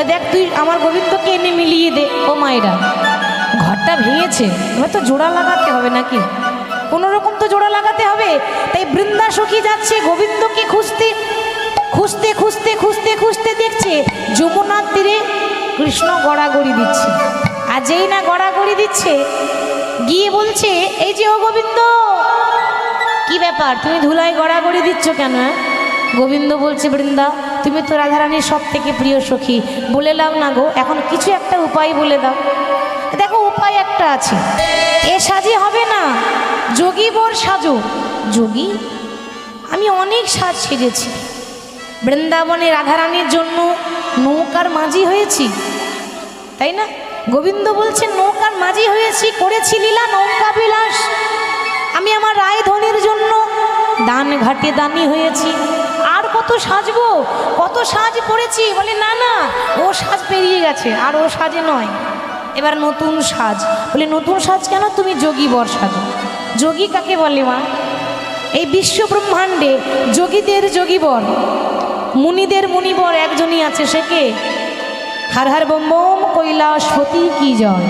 বলে, দেখ তুই আমার গোবিন্দকে এনে মিলিয়ে দে, ও মায়েরা। ঘরটা ভেঙেছে। এবার তো জোড়া লাগাতে হবে নাকি? কোনো রকম তো জোড়া লাগাতে হবে। তাই বৃন্দা সখী যাচ্ছে গোবিন্দকে খুঁজতে খুঁজতে খুঁজতে খুঁজতে খুঁজতে দেখছে যমুনার তীরে কৃষ্ণ গড়াগড়ি দিচ্ছে। আর যেই না গড়াগড়ি দিচ্ছে, গিয়ে বলছে, এই যে ও গোবিন্দ, কি ব্যাপার? তুমি ধুলায় গড়াগড়ি দিচ্ছ কেন হ্যাঁ? গোবিন্দ বলছে, বৃন্দা, তুমি তো রাধারানীর সব থেকে প্রিয় সখী। বলে লাও না গো, এখন কিছু একটা উপায় বলে দাও। দেখো, উপায় একটা আছে। এ সাজি হবে না, যোগী বর সাজো। যোগী? আমি অনেক সাজ সেজেছি। বৃন্দাবনে রাধারানীর জন্য নৌকার মাঝি হয়েছি। তাই না? গোবিন্দ বলছে, নৌকার মাঝি হয়েছি, করেছি লীলা, নৌকা বিলাস। আমি আমার রায়ধনির জন্য দান ঘাটে দানি হয়েছি। কত সাজবো, কত সাজ পড়েছি। বলে, না না, ও সাজ পেরিয়ে গেছে, আর ও সাজে নয়। এবার নতুন সাজ। বলে, নতুন সাজ কেন? তুমি যোগী বর সাজো। যোগী কাকে বলে, মা? এই বিশ্ব ব্রহ্মাণ্ডে যোগীদের যোগীবর মুনিদের মুনিবর একজনই আছে, সে কে? হার হার বোম, কৈলাসপতি কি জয়?